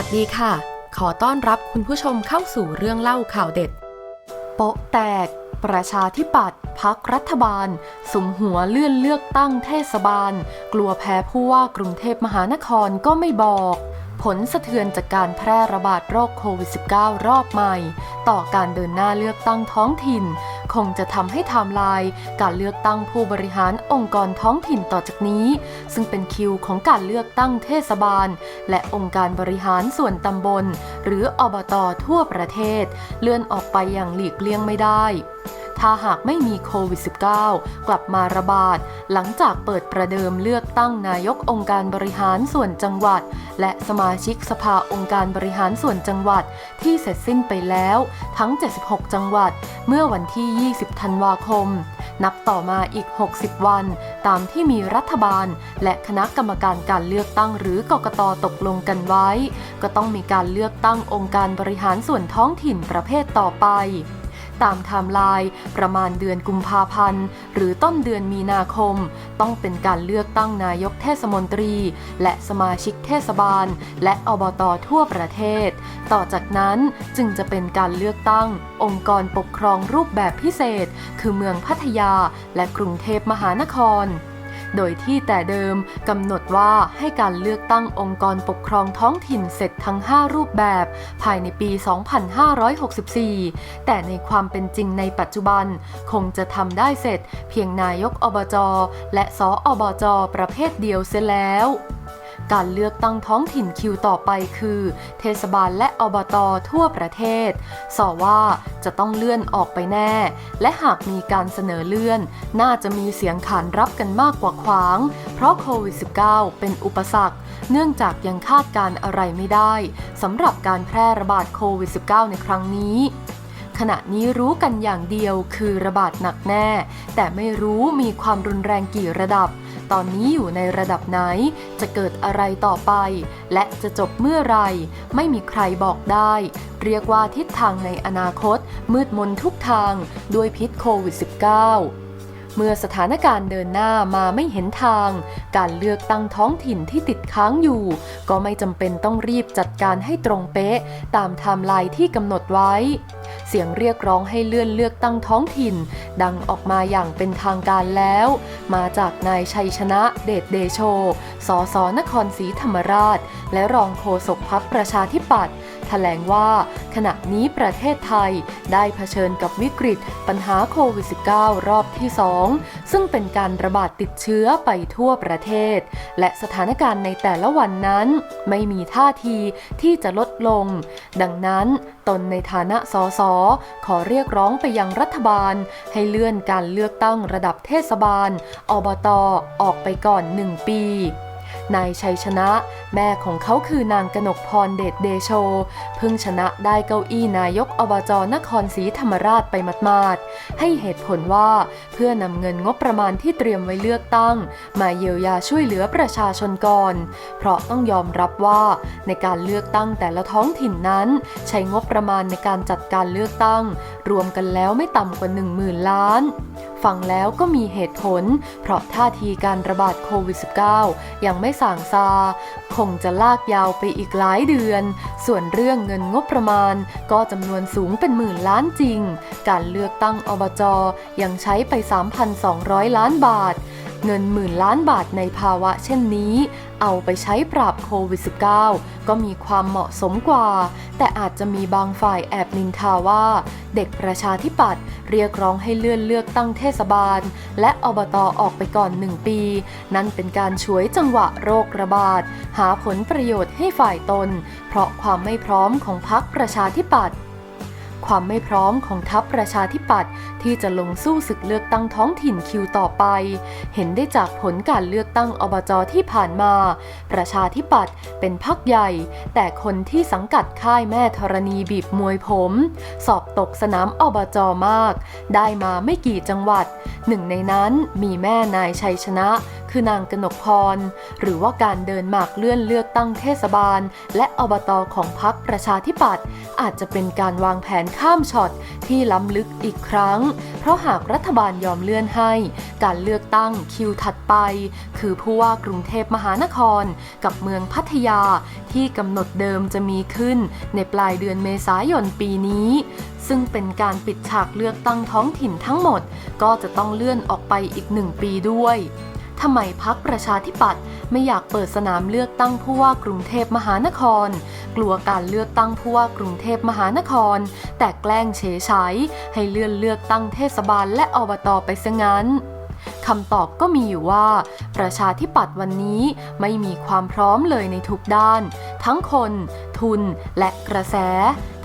วัสดีค่ะ ขอต้อนรับคุณผู้ชมเข้าสู่เรื่องเล่าข่าวเด็ด โป๊ะแตก ประชาธิปัตย์พักรัฐบาล สุมหัวเลื่อนเลือกตั้งเทศบาล กลัวแพ้ผู้ว่ากรุงเทพมหานครก็ไม่บอก ผลสะเทือนจากการแพร่ระบาดโรคโควิด -19 รอบใหม่ ต่อการเดินหน้าเลือกตั้งท้องถิ่น คงจะทำให้ไทม์ไลน์การเลือกตั้งผู้บริหารองค์กรท้องถิ่นต่อจากนี้ ซึ่งเป็นคิวของการเลือกตั้งเทศบาล และองค์การบริหารส่วนตำบล หรืออบตทั่วประเทศ เลื่อนออกไปอย่างหลีกเลี่ยงไม่ได้ ถ้าหากไม่มีโควิด -19 กลับมาระบาด หลังจากเปิดประเดิมเลือกตั้งนายกองค์การบริหารส่วนจังหวัด และสมาชิกสภาองค์การบริหารส่วนจังหวัด ที่เสร็จสิ้นไปแล้ว ทั้ง 76 จังหวัด เมื่อวันที่ 20 ธันวาคม นับต่อมาอีก 60 วัน ตามที่มีรัฐบาล และคณะกรรมการการเลือกตั้งหรือกกตตกลงกันไว้ ก็ต้องมีการเลือกตั้งองค์การบริหารส่วนท้องถิ่นประเภทต่อไป ตามไทม์ไลน์ประมาณเดือนกุมภาพันธ์ หรือต้นเดือนมีนาคม ต้องเป็นการเลือกตั้งนายกเทศมนตรี และสมาชิกเทศบาล และอบตทั่วประเทศ ต่อจากนั้นจึงจะเป็นการเลือกตั้ง องค์กรปกครองรูปแบบพิเศษ คือเมืองพัทยาและกรุงเทพมหานคร โดยที่แต่เดิมกำหนดว่าให้การเลือกตั้งองค์กรปกครองท้องถิ่นเสร็จทั้ง 5 รูปแบบ ภายในปี 2564 แต่ในความเป็นจริงในปัจจุบัน คงจะทำได้เสร็จ เพียงนายกอบจ และสออบจ ประเภทเดียวเสียแล้ว การเลือกตั้งท้องถิ่นคิวต่อไปคือ เทศบาลและอบตทั่วประเทศ สอว่าจะต้องเลื่อนออกไปแน่ และหากมีการเสนอเลื่อน น่าจะมีเสียงขานรับกันมากกว่าขวาง เพราะโควิด -19 เป็นอุปสรรค เนื่องจากยังคาดการอะไรไม่ได้สำหรับการแพร่ระบาดโควิด -19 ในครั้งนี้ขณะนี้รู้กันอย่างเดียวคือระบาดหนักแน่ แต่ไม่รู้มีความรุนแรงกี่ระดับ ตอนนี้อยู่ในระดับไหน จะเกิดอะไรต่อไป และจะจบเมื่อไร ไม่มีใครบอกได้ เรียกว่าทิศทางในอนาคต มืดมนทุกทางด้วยพิษโควิด -19 เมื่อสถานการณ์เดินหน้ามาไม่เห็นทาง การเลือกตั้งท้องถิ่นที่ติดค้างอยู่ ก็ไม่จำเป็นต้องรีบจัดการให้ตรงเป๊ะ ตามไทม์ไลน์ที่กำหนดไว้ เสียงเรียกร้องให้เลื่อนเลือกตั้งท้องถิ่น ดังออกมาอย่างเป็นทางการแล้ว มาจากนายชัยชนะเดชเดโช สสนครศรีธรรมราช และรองโฆษกพักประชาธิปัตย์ แถลงว่า ขณะนี้ประเทศไทยได้เผชิญกับวิกฤตปัญหาโควิด -19 รอบที่ 2 ซึ่งเป็นการระบาดติดเชื้อไปทั่วประเทศ และสถานการณ์ในแต่ละวันนั้น ไม่มีท่าทีที่จะลดลง ดังนั้นตนในฐานะสสขอเรียกร้องไปยังรัฐบาล ให้เลื่อนการเลือกตั้งระดับเทศบาล อบต ออกไปก่อน 1 ปี นายชัยชนะ แม่ของเขาคือนางกนกพรเดชเดโช เพิ่งชนะได้เก้าอี้นายกอบจนครศรีธรรมราชไปมาดๆให้เหตุผลว่าเพื่อนำเงินงบประมาณที่เตรียมไว้เลือกตั้ง มาเยียวยาช่วยเหลือประชาชนก่อน เพราะต้องยอมรับว่าในการเลือกตั้งแต่ละท้องถิ่นนั้น ใช้งบประมาณในการจัดการเลือกตั้ง รวมกันแล้วไม่ต่ำกว่า 1 0,000 ล้าน ฟังแล้วก็มีเหตุผล เพราะท่าทีการระบาดโควิด -19 ยังไม่ส่างซา คงจะลากยาวไปอีกหลายเดือน ส่วนเรื่องเงินงบประมาณ ก็จำนวนสูงเป็นหมื่นล้านจริง การเลือกตั้งอบจยังใช้ไป 3,200 ล้านบาท เงินหมื่นล้านบาทในภาวะเช่นนี้ เอาไปใช้ปราบโควิด -19 ก็มีความเหมาะสมกว่า แต่อาจจะมีบางฝ่ายแอบนินทาว่า เด็กประชาธิปัตย์เรียกร้องให้เลื่อนเลือกตั้งเทศบาล และอบตออกไปก่อนหนึ่งปี นั่นเป็นการฉวยจังหวะโรคระบาด หาผลประโยชน์ให้ฝ่ายตน เพราะความไม่พร้อมของพรรคประชาธิปัตย์ ความไม่พร้อมของทัพประชาธิปัตย์ที่จะลงสู้ศึกเลือกตั้งท้องถิ่นคิวต่อไป เห็นได้จากผลการเลือกตั้งอบจที่ผ่านมา ประชาธิปัตย์เป็นพักใหญ่ แต่คนที่สังกัดค่ายแม่ธรณีบีบมวยผม สอบตกสนามอบจมาก ได้มาไม่กี่จังหวัด หนึ่งในนั้นมีแม่นายชัยชนะ คือนางกนกพร หรือว่าการเดินหมากเลื่อนเลือกตั้งเทศบาล และอบตของพรรคประชาธิปัตย์อาจจะเป็นการวางแผนข้ามช็อตที่ล้ำลึกอีกครั้ง เพราะหากรัฐบาลยอมเลื่อนให้ การเลือกตั้งคิวถัดไป คือผู้ว่ากรุงเทพมหานคร กับเมืองพัทยาที่กำหนดเดิมจะมีขึ้น ในปลายเดือนเมษายนปีนี้ ซึ่งเป็นการปิดฉากเลือกตั้งท้องถิ่นทั้งหมด ก็จะต้องเลื่อนออกไปอีกหนึ่งปีด้วย ทำไมพักประชาธิปัตย์ไม่อยากเปิดสนามเลือกตั้งผู้ว่ากรุงเทพมหานคร กลัวการเลือกตั้งผู้ว่ากรุงเทพมหานคร แต่แกล้งเฉยชัยให้เลื่อนเลือกตั้งเทศบาลและอบตไปซะงั้นคำตอบก็มีอยู่ว่า ประชาธิปัตย์วันนี้ไม่มีความพร้อมเลยในทุกด้าน ทั้งคน ทุนและกระแส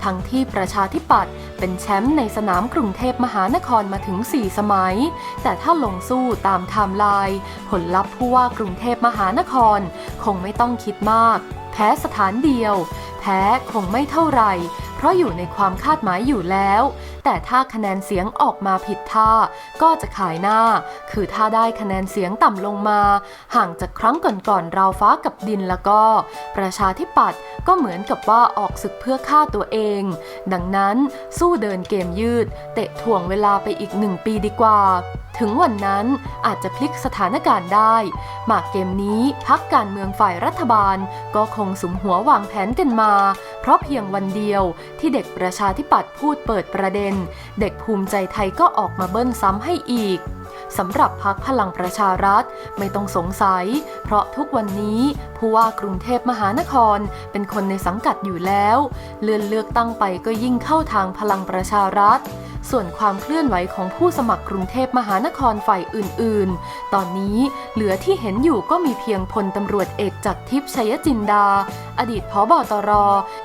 ทั้งที่ประชาธิปัตย์ เป็นแชมป์ในสนามกรุงเทพมหานครมาถึง 4 สมัย แต่ถ้าลงสู้ตามไทม์ไลน์ผลลัพธ์ผู้ว่ากรุงเทพมหานคร คงไม่ต้องคิดมาก แพ้สถานเดียว แพ้คงไม่เท่าไหร่ เพราะอยู่ในความคาดหมายอยู่แล้ว แต่ถ้าคะแนนเสียงออกมาผิดท่า ก็จะขายหน้า คือถ้าได้คะแนนเสียงต่ำลงมา ห่างจากครั้งก่อนๆราวฟ้ากับดินแล้วก็ ประชาธิปัตย์ก็เหมือนกับว่าออกศึกเพื่อฆ่าตัวเอง ดังนั้นสู้เดินเกมยืด เตะถ่วงเวลาไปอีกหนึ่งปีดีกว่า ถึงวันนั้นอาจจะพลิกสถานการณ์ได้ หมากเกมนี้พักการเมืองฝ่ายรัฐบาล ก็คงสุมหัววางแผนกันมา เพราะเพียงวันเดียวที่เด็กประชาธิปัตย์พูดเปิดประเด็น เด็กภูมิใจไทยก็ออกมาเบิ้ลซ้ำให้อีกสำหรับพักพลังประชารัฐไม่ต้องสงสัย เพราะทุกวันนี้ผู้ว่ากรุงเทพมหานครเป็นคนในสังกัดอยู่แล้ว เลื่อนเลือกตั้งไปก็ยิ่งเข้าทางพลังประชารัฐ ส่วนความเคลื่อนไหวของผู้สมัครกรุงเทพมหานครฝ่ายอื่นๆ ตอนนี้เหลือที่เห็นอยู่ก็มีเพียงพลตำรวจเอกจากทิพย์ชัยจินดาอดีตผบตร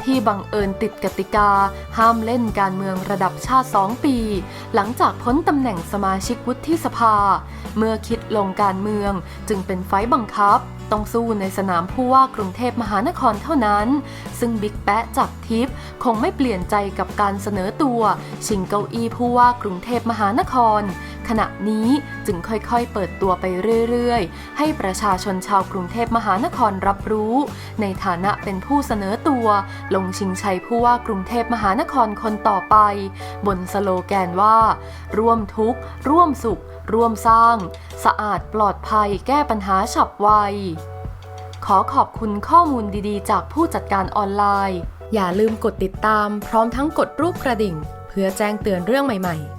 ที่บังเอิญติดกติกา ห้ามเล่นการเมืองระดับชาติ 2 ปี หลังจากพ้นตำแหน่งสมาชิกวุฒิสภา เมื่อคิดลงการเมืองจึงเป็นไฟบังคับต้องสู้ในสนามผู้ว่ากรุงเทพมหานครเท่านั้น ซึ่งบิ๊กแปะจากทิพย์คงไม่เปลี่ยนใจกับการเสนอตัว ชิงเก้าอี้ผู้ว่ากรุงเทพมหานคร ขณะนี้จึงค่อยๆ เปิดตัวไปเรื่อยๆ ให้ประชาชนชาวกรุงเทพมหานครรับรู้ ในฐานะเป็นผู้เสนอตัว ลงชิงชัยผู้ว่ากรุงเทพมหานครคนต่อไป บนสโลแกนว่า ร่วมทุกข์ร่วมสุข ร่วมสร้าง สะอาดปลอดภัยแก้ปัญหาฉับไวขอขอบคุณข้อมูลดีๆ จากผู้จัดการออนไลน์ อย่าลืมกดติดตามพร้อมทั้งกดรูปกระดิ่ง เพื่อแจ้งเตือนเรื่องใหม่ ๆ